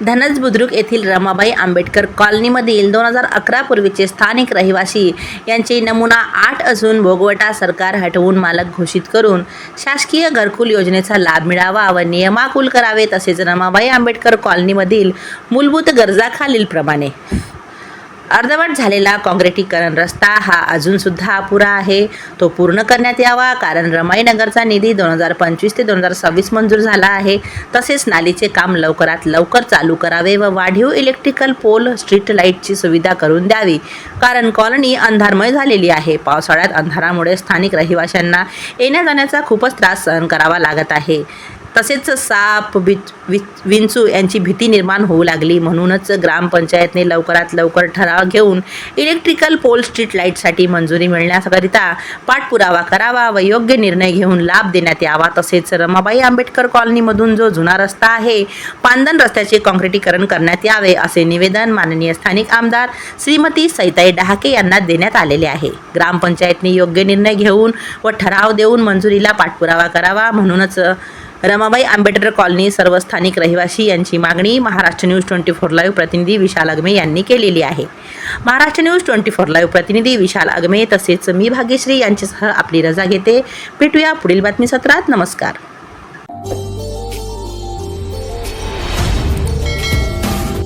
धनज बुद्रुक येथील रमाबाई आंबेडकर कॉलनीमधील दोन हजार अकरा पूर्वीचे स्थानिक रहिवासी यांचे नमुना आठ असून भोगवटा सरकार हटवून मालक घोषित करून शासकीय घरकुल योजनेचा लाभ मिळावा व नियमाकुल करावे तसेच रमाबाई आंबेडकर कॉलनीमधील मूलभूत गरजाखालीलप्रमाणे अर्धवट झालेला काँक्रिटीकरण रस्ता हा अजूनसुद्धा अपुरा आहे. तो पूर्ण करण्यात यावा कारण रमाईनगरचा निधी दोन हजार पंचवीस ते दोन हजार सव्वीस मंजूर झाला आहे. तसेच नालीचे काम लवकरात लवकर चालू करावे व वाढीव इलेक्ट्रिकल पोल स्ट्रीट लाईटची सुविधा करून द्यावी. कारण कॉलनी अंधारमय झालेली आहे. पावसाळ्यात अंधारामुळे स्थानिक रहिवाशांना येण्या जाण्याचा खूपच त्रास सहन करावा लागत आहे. तसेच साप बिच विच विंचू यांची भीती निर्माण होऊ लागली. म्हणूनच ग्रामपंचायतने लवकरात लवकर ठराव घेऊन इलेक्ट्रिकल पोल स्ट्रीट लाईटसाठी मंजुरी मिळण्याकरिता पाठपुरावा करावा व योग्य निर्णय घेऊन लाभ देण्यात यावा. तसेच रमाबाई आंबेडकर कॉलनीमधून जो जुना रस्ता आहे पांदन रस्त्याचे काँक्रिटीकरण करण्यात यावे असे निवेदन माननीय स्थानिक आमदार श्रीमती सैताई डहाके यांना देण्यात आलेले आहे. ग्रामपंचायतने योग्य निर्णय घेऊन व ठराव देऊन मंजुरीला पाठपुरावा करावा. म्हणूनच रमाबाई आंबेडकर कॉलनी सर्व स्थानिक रहिवासी यांची मागणी Maharashtra news twenty four live प्रतिनिधी विशाल अगमे यांनी केलेली आहे. Maharashtra news twenty four live प्रतिनिधी विशाल अगमे तसेच मी भाग्यश्री यांच्यासह आपली रजा घेते. भेटूया पुढील बातमी सत्रात नमस्कार.